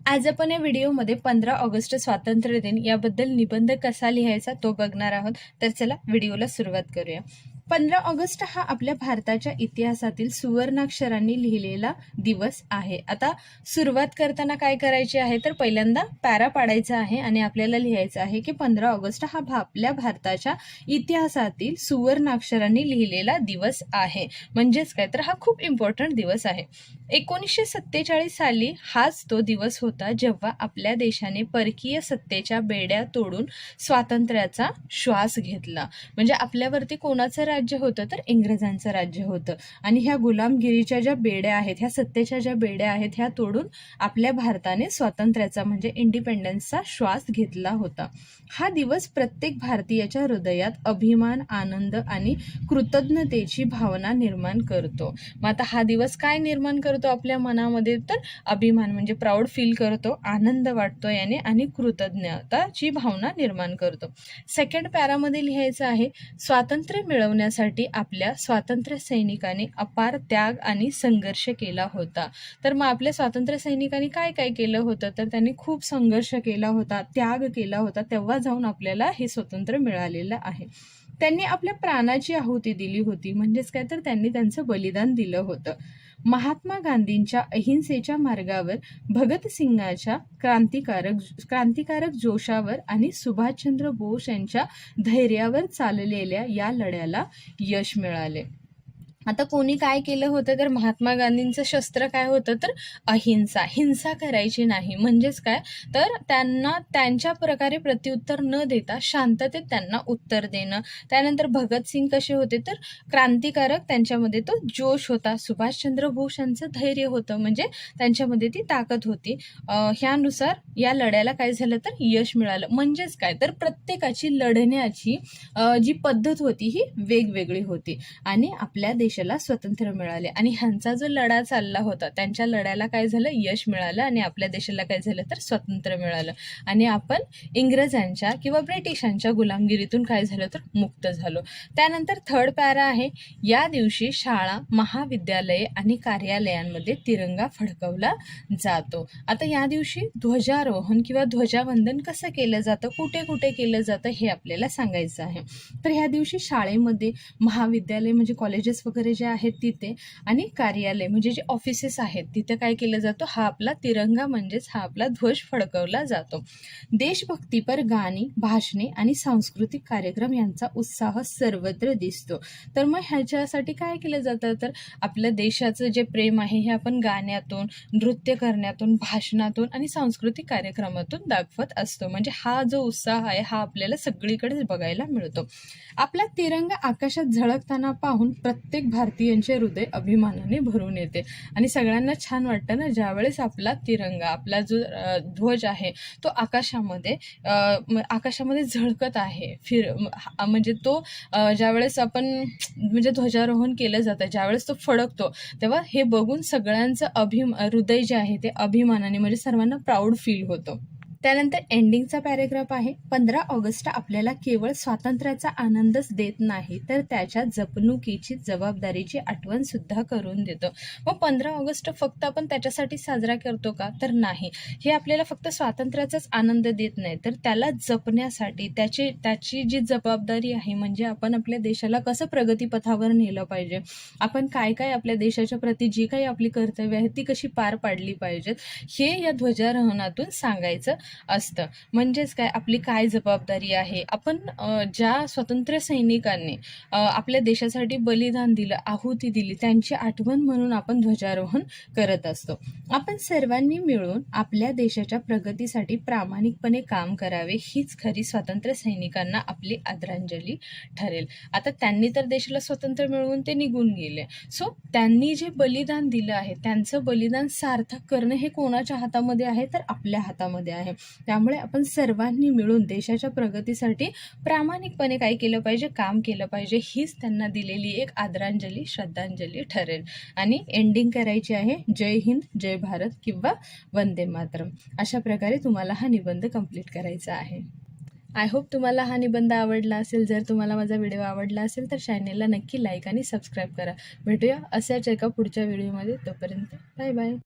आज आपण या व्हिडिओमध्ये पंधरा ऑगस्ट स्वातंत्र्य दिन याबद्दल निबंध कसा लिहायचा तो बघणार आहोत. तर चला व्हिडिओला सुरुवात करूया. पंधरा ऑगस्ट हा आपल्या भारताच्या इतिहासातील सुवर्णाक्षरांनी लिहिलेला दिवस आहे. आता सुरुवात करताना काय करायचे आहे? तर पहिल्यांदा पॅरा पाडायचा आहे आणि आपल्याला लिहायचं आहे की पंधरा ऑगस्ट हा आपल्या भारताच्या इतिहासातील सुवर्णाक्षरांनी लिहिलेला दिवस आहे. म्हणजेच काय? तर हा खूप इम्पॉर्टंट दिवस आहे. एकोणीसशे सत्तेचाळीस साली हाच तो दिवस होता जेव्हा आपल्या देशाने परकीय सत्तेच्या बेड्या तोडून स्वातंत्र्याचा श्वास घेतला. म्हणजे आपल्यावरती कोणाचं राज्य होतं तर इंग्रजांचं राज्य होतं. आणि ह्या गुलामगिरीच्या ज्या बेड्या आहेत ह्या सत्तेच्या ज्या बेड्या आहेत ह्या तोडून आपल्या भारताने स्वातंत्र्याचा म्हणजे इंडिपेंडन्सचा श्वास घेतला होता. हा दिवस प्रत्येक भारतीयाच्या हृदयात अभिमान आनंद आणि कृतज्ञतेची भावना निर्माण करतो. मग आता हा दिवस काय निर्माण करतो? आपल्या मनामध्ये तर अभिमान म्हणजे प्राऊड फील करतो आनंद वाटतो याने आणि कृतज्ञताची भावना निर्माण करतो. सेकंड पॅरामध्ये लिहायचं आहे स्वातंत्र्य मिळवण्यासाठी आपल्या स्वातंत्र्य सैनिकांनी अपार त्याग आणि संघर्ष केला होता. तर मग आपल्या स्वातंत्र्य सैनिकांनी काय काय केलं होतं? तर त्यांनी खूप संघर्ष केला होता त्याग केला होता तेव्हा जाऊन आपल्याला हे स्वातंत्र्य मिळालेलं आहे. त्यांनी आपल्या प्राणाची आहुती दिली होती म्हणजेच काय? तर त्यांनी त्यांचं बलिदान दिलं होतं. महात्मा गांधींच्या अहिंसेच्या मार्गावर भगतसिंगाच्या क्रांतिकारक क्रांतिकारक जोशावर आणि सुभाषचंद्र बोस यांच्या धैर्यावर चाललेल्या या लढ्याला यश मिळाले. आता कोणी काय केलं होतं तर महात्मा गांधींचं शस्त्र काय होतं तर अहिंसा. हिंसा करायची नाही. म्हणजेच काय? तर त्यांना त्यांच्या प्रकारे प्रत्युत्तर न देता शांततेत त्यांना उत्तर देणं. त्यानंतर भगतसिंग कसे होते तर क्रांतिकारक त्यांच्यामध्ये तो जोश होता. सुभाषचंद्र बोस यांचं धैर्य होतं म्हणजे त्यांच्यामध्ये ती ताकद होती. ह्यानुसार या लढ्याला काय झालं तर यश मिळालं. म्हणजेच काय? तर प्रत्येकाची लढण्याची जी पद्धत होती ही वेगवेगळी होती. आणि आपल्या देशाला स्वातंत्र्य मिळाले. आणि ह्यांचा जो लढा चालला होता त्यांच्या लढ्याला काय झालं? यश मिळालं आणि आपल्या देशाला काय झालं? तर स्वातंत्र्य मिळालं. आणि आपण इंग्रजांच्या किंवा ब्रिटिशांच्या गुलामगिरीतून काय झालं? तर मुक्त झालो. त्यानंतर थर्ड पॅरा आहे. या दिवशी शाळा महाविद्यालये आणि कार्यालयांमध्ये तिरंगा फडकवला जातो. आता या दिवशी ध्वजारोहण किंवा ध्वजावंदन कसं केलं जातं? कुठे कुठे केलं जातं? हे आपल्याला सांगायचं आहे. तर ह्या दिवशी शाळेमध्ये महाविद्यालय म्हणजे कॉलेजेस वगैरे जे आहेत तिथे आणि कार्यालय म्हणजे जे ऑफिसेस आहेत तिथे काय केलं जातो? हा आपला तिरंगा म्हणजेच हा आपला ध्वज फडकवला जातो. देशभक्तीपर गाणी भाषणे आणि सांस्कृतिक कार्यक्रम यांचा उत्साह सर्वत्र दिसतो. तर मग ह्याच्यासाठी काय केलं जातं? तर आपल्या देशाचं जे प्रेम आहे हे आपण गाण्यातून नृत्य करण्यातून भाषणातून आणि सांस्कृतिक कार्यक्रमातून दाखवत असतो. म्हणजे हा जो उत्साह आहे हा आपल्याला सगळीकडेच बघायला मिळतो. आपला तिरंगा आकाशात झळकताना पाहून प्रत्येक भारतीयांचे हृदय अभिमानाने भरून येते. आणि सगळ्यांना छान वाटतं ना ज्यावेळेस आपला तिरंगा आपला जो ध्वज आहे तो आकाशामध्ये आकाशामध्ये झळकत आहे. फिर म्हणजे तो ज्यावेळेस आपण म्हणजे ध्वजारोहण केलं जातं ज्यावेळेस तो फडकतो तेव्हा हे बघून सगळ्यांचं अभिम हृदय जे आहे ते अभिमानाने म्हणजे सर्वांना प्राऊड फील होतं. त्यानंतर एंडिंगचा पॅरेग्राफ आहे. पंधरा ऑगस्ट आपल्याला केवळ स्वातंत्र्याचा आनंदच देत नाही तर त्याच्या जपणुकीची जबाबदारीची आठवण सुद्धा करून देतो. मग पंधरा ऑगस्ट फक्त आपण त्याच्यासाठी साजरा करतो का? तर नाही. हे आपल्याला फक्त स्वातंत्र्याचाच आनंद देत नाही तर त्याला जपण्यासाठी त्याची त्याची जी जबाबदारी आहे म्हणजे आपण आपल्या देशाला कसं प्रगतीपथावर नेलं पाहिजे? आपण काय काय आपल्या देशाच्या प्रती जी काही आपली कर्तव्य आहेत ती कशी पार पाडली पाहिजेत? हे या ध्वजारोहणातून सांगायचं. असतं. म्हणजेच काय? आपली काय जबाबदारी आहे? आपण ज्या स्वातंत्र्य सैनिकांनी आपल्या देशासाठी बलिदान दिलं आहुती दिली त्यांची आठवण म्हणून आपण ध्वजारोहण करत असतो. आपण सर्वांनी मिळून आपल्या देशाच्या प्रगतीसाठी प्रामाणिकपणे काम करावे हीच खरी स्वातंत्र्य सैनिकांना आपली आदरांजली ठरेल. आता त्यांनी तर देशाला स्वातंत्र्य मिळवून ते निघून गेले. सो त्यांनी जे बलिदान दिलं आहे त्यांचं बलिदान सार्थक करणं हे कोणाच्या हातामध्ये आहे? तर आपल्या हातामध्ये आहे. त्यामुळे आपण सर्वांनी मिळून देशाच्या प्रगतीसाठी प्रामाणिकपणे काय केलं पाहिजे काम केलं पाहिजे हीच त्यांना दिलेली एक आदरांजली श्रद्धांजली ठरेल. आणि एंडिंग करायची आहे जय हिंद जय भारत किंवा वंदे मातरम. अशा प्रकारे तुम्हाला हा निबंध कंप्लीट करायचा आहे. आय होप तुम्हाला हा निबंध आवडला असेल. जर तुम्हाला माझा व्हिडिओ आवडला असेल तर चॅनेलला नक्की लाईक आणि सबस्क्राईब करा. भेटूया अशाच एका पुढच्या व्हिडिओमध्ये. तोपर्यंत बाय बाय